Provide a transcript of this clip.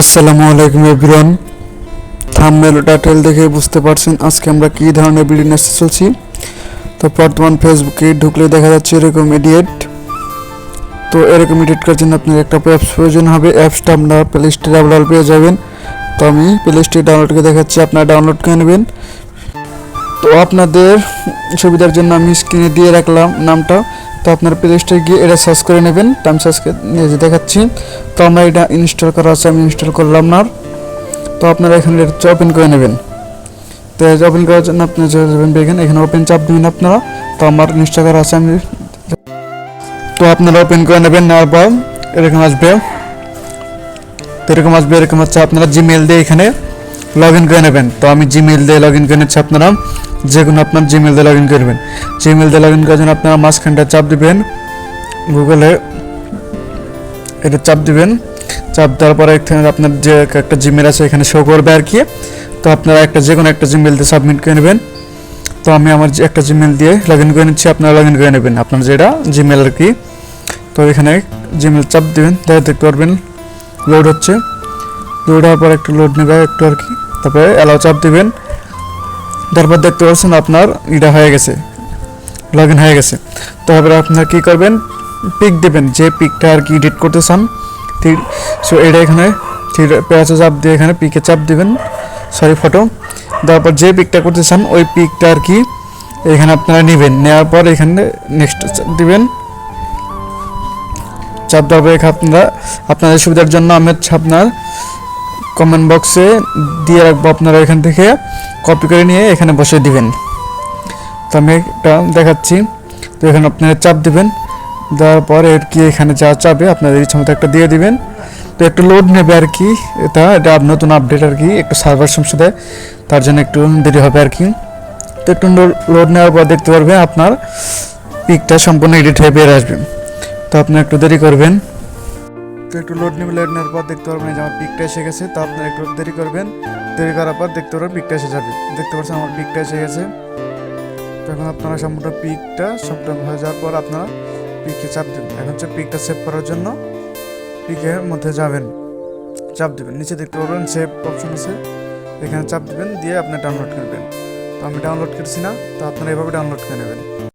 আসসালামু আলাইকুম everyone. Thumbnail ও title দেখে বুঝতে পারছেন আজকে আমরা কী ধরনের ভিডিও নিয়ে চলছি। তো বর্তমান ফেসবুকে ঢুকলে দেখা যাচ্ছে এরকম এডিয়েট তো এরকম এডিট করার জন্য আপনার একটা অ্যাপস প্রয়োজন হবে। অ্যাপসটা আপনার প্লে স্টোরে ডাউনলোড পেয়ে যাবেন। তো আমি প্লে স্টোরে ডাউনলোড করে দেখাচ্ছি, আপনারা ডাউনলোড করে নেবেন। তো আপনাদের সুবিধার জন্য আমি স্ক্রিনে দিয়ে রাখলাম নামটা। তো আপনার প্লে স্টোরে গিয়ে এটা সার্চ করে নেবেন তো আমি সার্চ দেখাচ্ছি। তো আমরা এটা ইনস্টল করা আছে, আমি ইনস্টল করলাম না। তো আপনারা এখানে এটা ওপেন করে নেবেন। তো ওপেন করার জন্য আপনি যাবেন এখানে এখানে ওপেন চাপ দিবেন আপনারা। তো আমার ইনস্টল করা আছে, আমি তো আপনারা ওপেন করে নেবেন, নেওয়ার পর এরকম আসবে। তো এরকম আসবে, এরকম হচ্ছে আপনারা জিমেল দিয়ে এখানে লগ ইন করে নেবেন। তো আমি জিমেল দিয়ে লগ ইন করে নিচ্ছি আপনারা। যে কোনো আপনার জিমেল দিয়ে লগ ইন করবেন জিমেল দিয়ে লগ ইন করার জন্য আপনারা মাঝখানটা চাপ দিবেন। গুগলে এটা চাপ দিবেন। চাপ দেওয়ার পরে এখানে আপনার যে একটা জিমেল আছে, এখানে শো করবে আর কি। তো আপনারা একটা যে কোনো একটা জিমেল দিয়ে সাবমিট করে নেবেন। তো আমি আমার যে একটা জিমেল দিয়ে লগ ইন করে নিচ্ছি, আপনারা লগ ইন করে নেবেন। আপনার যেটা জিমেল আর কি। তো এখানে জিমেল চাপ দিবেন তাহলে দেখতে পারবেন লোড হচ্ছে। লোড হওয়ার পর একটু লোড নেবে একটু আর কি। তারপরে অ্যালাউ চাপ দিবেন। তারপর দেখতে পাচ্ছেন আপনার এটা হয়ে গেছে লগ ইন হয়ে গেছে। তারপরে আপনার কি করবেন? পিক দেবেন, যে পিকটা আর কি এডিট করতে চান, ঠিক সো এটা এখানে পেঁয়াজে চাপ দিয়ে এখানে পিকে চাপ দেবেন সরি ফটো তারপর যে পিকটা করতে চান, ওই পিকটা আর কি এখানে আপনারা নেবেন। নেওয়ার পর এখানে নেক্সট দিবেন। চাপ দেওয়ার পর আপনারা, আপনাদের সুবিধার জন্য আমি হচ্ছে আপনার কমেন্ট বক্সে দিয়ে রাখব আপনারা এখান থেকে। কপি করে নিয়ে এখানে বসে দিবেন। তো আমি একটা দেখাচ্ছি। তো এখানে আপনারা চাপ দিবেন। দেওয়ার পর এর কি এখানে যা চাবে আপনাদের ইচ্ছা মতো একটা দিয়ে দিবেন। তো একটু লোড নেবে আর কি। এটা এটা নতুন আপডেট আর কি, একটু সার্ভার সমস্যা তার জন্য একটু দেরি হবে আর কি। তো একটু লোড নেওয়ার পর দেখতে পারবেন আপনার পিকটা সম্পূর্ণ এডিট হয়ে বের আসবে। তো আপনি একটু দেরি করবেন। তো একটু লোড নেবে লোড নেওয়ার পর দেখতে পারবেন যে আমার পিকটা এসে গেছে, তো আপনার একটু দেরি করবেন। দেরি করার পর দেখতে পারবেন পিকটা এসে যাবে। দেখতে পাচ্ছেন আমার পিকটা এসে গেছে। তখন আপনারা সম্পূর্ণ পিকটা সম্পূর্ণ হয়ে যাওয়ার পর আপনারা পিকে চাপ দেবেন। এখন হচ্ছে পিকটা সেভ করার জন্য পিকের মধ্যে যাবেন। চাপ দেবেন। নিচে দেখতে পারবেন সেভ অপশন আছে। এখানে চাপ দেবেন, দিয়ে আপনি ডাউনলোড করবেন। তো আমি ডাউনলোড করছি না, তো আপনারা এভাবে ডাউনলোড করে নেবেন।